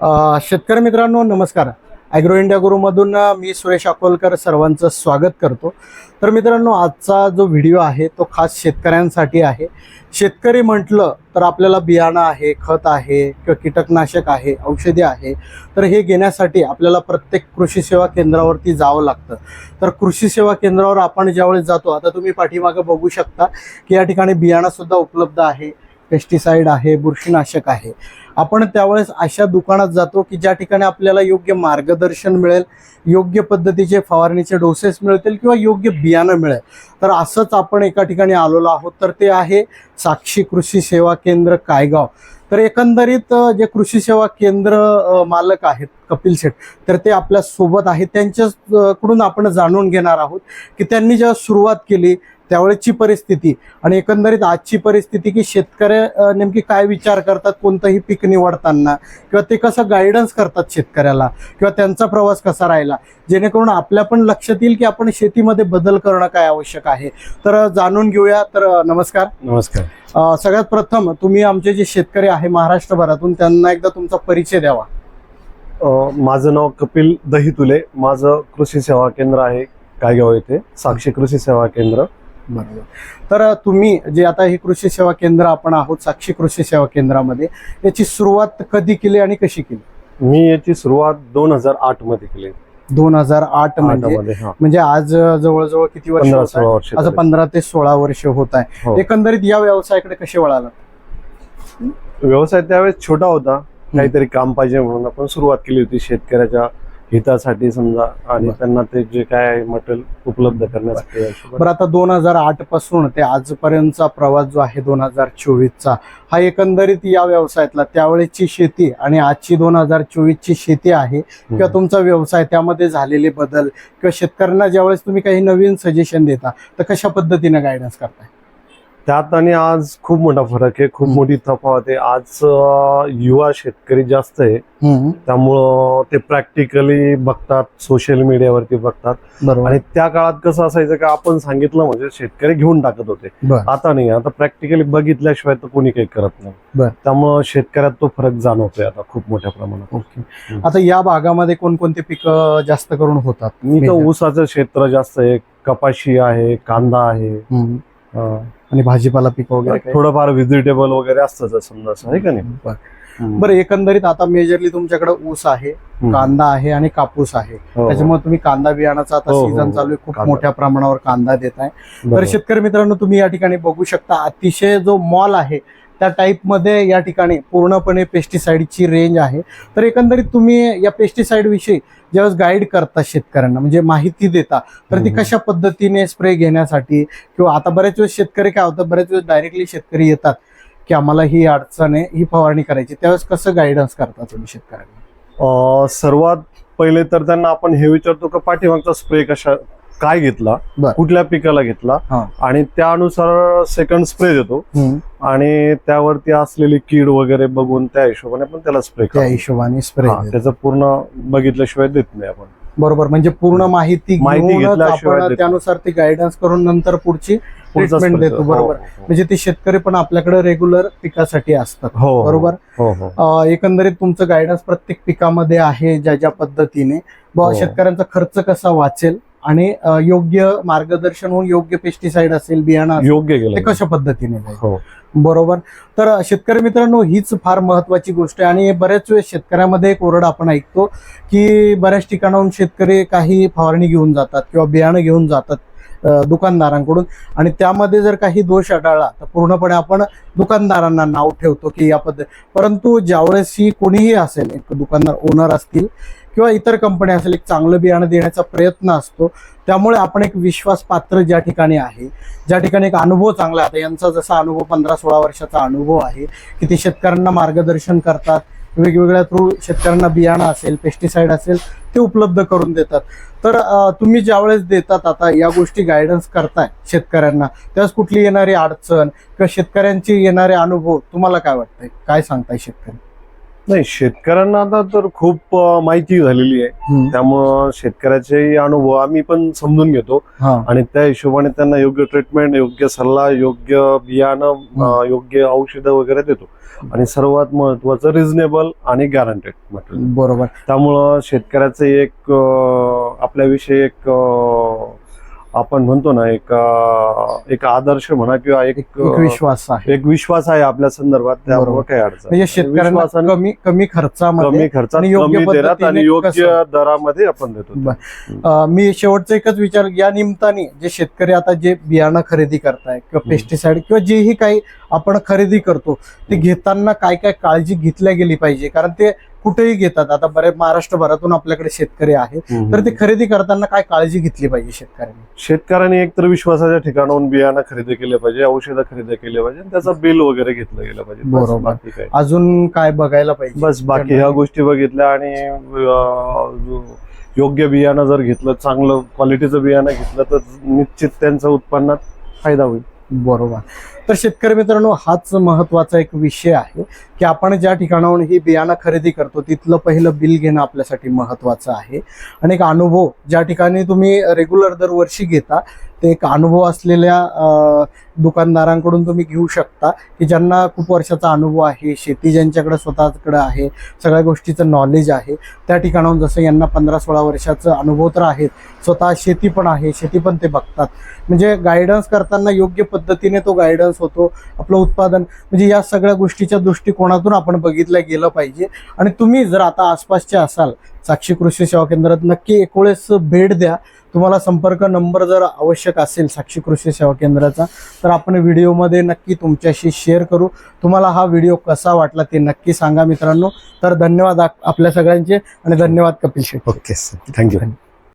शेतकरी मित्रांनो नमस्कार. ॲग्रो इंडिया गुरुमधून मी सुरेश अकोलकर सर्वांचं स्वागत करतो. तर मित्रांनो आजचा जो व्हिडिओ आहे तो खास शेतकऱ्यांसाठी आहे. शेतकरी म्हटलं तर आपल्याला बियाणं आहे खत आहे किंवा कीटकनाशक आहे औषधी आहे. तर हे घेण्यासाठी आपल्याला प्रत्येक कृषी सेवा केंद्रावरती जावं लागतं. तर कृषी सेवा केंद्रावर आपण ज्यावेळेस जातो आता तुम्ही पाठीमागं बघू शकता की या ठिकाणी बियाणंसुद्धा उपलब्ध आहे. पेस्टिसाईड आहे बुरशीनाशक आहे. आपण त्यावेळेस अशा दुकानात जातो की ज्या ठिकाणी आपल्याला योग्य मार्गदर्शन मिळेल योग्य पद्धतीचे फवारणीचे डोसेस मिळतील किंवा योग्य बियाणं मिळेल. तर असंच आपण एका ठिकाणी आलेलो आहोत. तर ते आहे साक्षी कृषी सेवा केंद्र कायगाव. तर एकंदरीत जे कृषी सेवा केंद्र मालक आहेत कपिल शेठ तर ते आपल्यासोबत आहेत. त्यांच्याकडून आपण जाणून घेणार आहोत की त्यांनी जेव्हा सुरुवात केली त्यावेळेची परिस्थिती आणि एकंदरीत आजची परिस्थिती की शेतकरी अ, नेमकी काय विचार करतात कोणतंही पीक निवडताना? किंवा ते कसं गायडन्स करतात शेतकऱ्याला? किंवा त्यांचा प्रवास कसा राहिला? जेणेकरून आपल्या पण लक्षात येईल की आपण शेतीमध्ये बदल करणं काय आवश्यक आहे. तर जाणून घेऊया. तर नमस्कार. नमस्कार. सगळ्यात प्रथम तुम्ही आमचे जे शेतकरी आहे महाराष्ट्रभरातून त्यांना एकदा तुमचा परिचय द्यावा. माझं नाव कपिल दहितुले. माझं कृषी सेवा केंद्र आहे कायगाव येथे साक्षी कृषी सेवा केंद्र. बरोबर. तर तुम्ही जे आता हे कृषी सेवा केंद्र आपण आहोत साक्षी कृषी सेवा केंद्रामध्ये याची सुरुवात कधी केली आणि कशी केली? मी याची सुरुवात दोन हजार आठमध्ये केली. दोन हजार आठमध्ये. म्हणजे आज जवळजवळ किती वर्ष झाली. पंधरा ते सोळा वर्ष होत आहे. हो. एकंदरीत या व्यवसायाकडे कसे वळाला व्यवसाय त्यावेळेस छोटा होता. काहीतरी काम पाहिजे म्हणून आपण सुरुवात केली होती. शेतकऱ्याच्या हितासाठी समजा आणि. त्यांना ते जे काय मटेरियल उपलब्ध करण्यासाठी. बरं आता दोन हजार आठपासून ते आजपर्यंतचा प्रवास जो आहे दोन हजार चोवीसचा हा एकंदरीत या व्यवसायातला त्यावेळेची शेती आणि आजची दोन हजार चोवीसची शेती आहे किंवा. तुमचा व्यवसाय त्यामध्ये झालेले बदल किंवा शेतकऱ्यांना ज्यावेळेस तुम्ही काही नवीन सजेशन देता तर कशा पद्धतीने गायडन्स करताय त्यात आणि आज खूप मोठा फरक आहे खूप. मोठी तफावत आहे. आज युवा शेतकरी जास्त आहे. त्यामुळं ते प्रॅक्टिकली बघतात सोशल मीडियावरती बघतात. आणि त्या काळात कसं असायचं का आपण सांगितलं म्हणजे शेतकरी घेऊन टाकत होते. आता नाही आता प्रॅक्टिकली बघितल्याशिवाय तर कोणी काही करत नाही. त्यामुळं शेतकऱ्यात तो फरक जाणवतोय आता खूप मोठ्या प्रमाणात. ओके. आता या भागामध्ये कोणकोणते पिकं जास्त करून होतात? मी तर? ऊसाचं क्षेत्र जास्त आहे. कपाशी आहे कांदा आहे. आणि भाजीपाला पीक वगैरे? थोडंफार व्हेजिटेबल वगैरे असतं समजा असं आहे का नाही बरं. एकंदरीत आता मेजरली तुमच्याकडे ऊस आहे. कांदा आहे आणि कापूस आहे हो, हो. त्याच्यामुळे तुम्ही कांदा बियाणाचा आता सीझन हो. चालू आहे खूप. मोठ्या प्रमाणावर कांदा देत आहे तर. शेतकरी मित्रांनो तुम्ही या ठिकाणी बघू शकता अतिशय जो मॉल आहे त्या टाईपमध्ये या ठिकाणी पूर्णपणे पेस्टिसाइडची रेंज आहे तर एकंदरीत तुम्ही या पेस्टिसाइड विषयी ज्यावेळेस गाईड करता शेतकऱ्यांना म्हणजे माहिती देता तर ती. कशा पद्धतीने स्प्रे घेण्यासाठी किंवा आता बरेच वेळेस शेतकरी काय होतं बरेच वेळेस डायरेक्टली शेतकरी येतात की आम्हाला ही अडचण आहे ही फवारणी करायची त्यावेळेस कसं गायडन्स करता तुम्ही शेतकऱ्यांना सर्वात पहिले तर त्यांना आपण हे विचारतो का पाठीमागचा स्प्रे कशा काय घेतला. कुठल्या पिकाला घेतला. आणि त्यानुसार सेकंड स्प्रे देतो. आणि त्यावरती असलेली कीड वगैरे बघून त्या हिशोबाने आपण त्याला स्प्रे त्या हिशोबाने स्प्रे त्याचं पूर्ण बघितल्याशिवाय देत नाही आपण. बरोबर म्हणजे पूर्ण माहिती माहिती. त्यानुसार ती गायडन्स करून नंतर पुढची spray देतो, बरोबर. हो, हो. म्हणजे ते शेतकरी पण आपल्याकडे रेग्युलर पिकासाठी असतात. हो बरोबर? एकंदरीत तुमचं गायडन्स प्रत्येक पिकामध्ये आहे ज्या ज्या पद्धतीने. शेतकऱ्यांचा खर्च कसा वाचेल? आणि योग्य मार्गदर्शन होऊन योग्य पेस्टिसाइड असेल बियाणं असेल, योग्य ते गेलं कशा पद्धतीने हो. बरोबर. तर शेतकरी मित्रांनो हीच फार महत्वाची गोष्ट आहे. आणि बऱ्याच वेळेस शेतकऱ्यामध्ये एक ओरड आपण ऐकतो की बऱ्याच ठिकाणाहून शेतकरी काही फवारणी घेऊन जातात किंवा बियाणं घेऊन जातात दुकानदारांकडून. आणि त्यामध्ये जर काही दोष आढळला तर पूर्णपणे आपण दुकानदारांना नाव ठेवतो की या पद्धत परंतु ज्यावेळेस ही कोणीही असेल एक दुकानदार ओनर असतील किंवा इतर कंपनी असेल एक चांगलं बियाणं देण्याचा प्रयत्न असतो. त्यामुळे आपण एक विश्वास पात्र ज्या ठिकाणी आहे ज्या ठिकाणी एक अनुभव चांगला आता यांचा जसा अनुभव पंधरा सोळा वर्षाचा अनुभव आहे की ते शेतकऱ्यांना मार्गदर्शन करतात वेगवेगळ्या थ्रू शेतकऱ्यांना बियाणं असेल पेस्टिसाईड असेल ते उपलब्ध करून देतात. तर तुम्ही ज्यावेळेस देतात आता या गोष्टी गायडन्स करताय शेतकऱ्यांना त्यावेळेस कुठली येणारी अडचण किंवा शेतकऱ्यांची येणारे अनुभव तुम्हाला काय वाटतंय? काय सांगताय शेतकरी? नाही शेतकऱ्यांना आता तर खूप माहिती झालेली आहे. त्यामुळं शेतकऱ्याचे अनुभव आम्ही पण समजून घेतो. आणि त्या हिशोबाने त्यांना योग्य ट्रीटमेंट योग्य सल्ला योग्य बियाणं योग्य औषधं वगैरे देतो. आणि सर्वात महत्वाचं रिझनेबल आणि गॅरंटेड मटेरियल बरोबर. त्यामुळं शेतकऱ्याचं एक आपल्याविषयी एक आपण म्हणतो ना एक एक आदर्श म्हणा किंवा एक विश्वास आहे एक विश्वास आहे आपल्या संदर्भात त्यामुळे बरोबर. काही अडचण म्हणजे. शेतकऱ्यांना कमी कमी खर्चामध्ये कमी खर्चात आणि योग्य दरात आणि योग्य? दरामध्ये आपण देतो मी शेवटचा एकच विचार या निमित्ताने जे शेतकरी आता जे बियाणं खरेदी करताय किंवा. पेस्टिसाइड किंवा जेही काही आपण खरेदी करतो ते. घेताना काय काय काळजी घेतल्या गेली पाहिजे कारण ते कुठेही घेतात. आता बरे महाराष्ट्रभरातून आपल्याकडे शेतकरी आहेत. हम्म. तर ते खरेदी करताना काय काळजी घेतली पाहिजे शेतकऱ्यांनी? शेतकऱ्यांनी एकतर विश्वासाच्या ठिकाणाहून बियाणं खरेदी केले पाहिजे औषधं खरेदी केले पाहिजे त्याचं बिल वगैरे घेतलं गेलं पाहिजे. बस, बरोबर. बाकी काय अजून काय बघायला पाहिजे? बस बाकी ह्या गोष्टी बघितल्या आणि अं, योग्य बियाणं जर घेतलं चांगलं क्वालिटीचं बियाणं घेतलं तर निश्चित त्यांच्या उत्पन्नात फायदा होईल. बरोबर. तर शेतकरी मित्रांनो हाच महत्त्वाचा एक विषय आहे की आपण ज्या ठिकाणाहून ही बियाणं खरेदी करतो तिथलं पहिलं बिल घेणं आपल्यासाठी महत्वाचं आहे. आणि एक अनुभव ज्या ठिकाणी तुम्ही रेग्युलर दरवर्षी घेता ते एक अनुभव असलेल्या दुकानदारांकडून तुम्ही घेऊ शकता की ज्यांना खूप वर्षाचा अनुभव आहे शेती ज्यांच्याकडे स्वतःकडे आहे सगळ्या गोष्टीचं नॉलेज आहे त्या ठिकाणाहून जसं यांना पंधरा सोळा वर्षाचं अनुभव तर आहेत स्वतः शेती पण आहे शेती पण ते बघतात. म्हणजे गायडन्स करताना योग्य पद्धतीने तो गायडन्स होतो आपलं उत्पादन म्हणजे या सगळ्या गोष्टीच्या दृष्टिकोनातून आपण बघितलं गेलं पाहिजे. आणि तुम्ही जर आता आसपासचे असाल साक्षी कृषी सेवा केंद्रात नक्की एक भेट द्या तुम्हाला संपर्क नंबर जर आवश्यक असेल साक्षी कृषी सेवा केंद्राचा तर आपण व्हिडिओमध्ये नक्की तुमच्याशी शेअर करू. तुम्हाला हा व्हिडिओ कसा वाटला ते नक्की सांगा मित्रांनो. तर धन्यवाद आप- आपल्या सगळ्यांचे आणि धन्यवाद कपिल शेट्टी. Okay thank you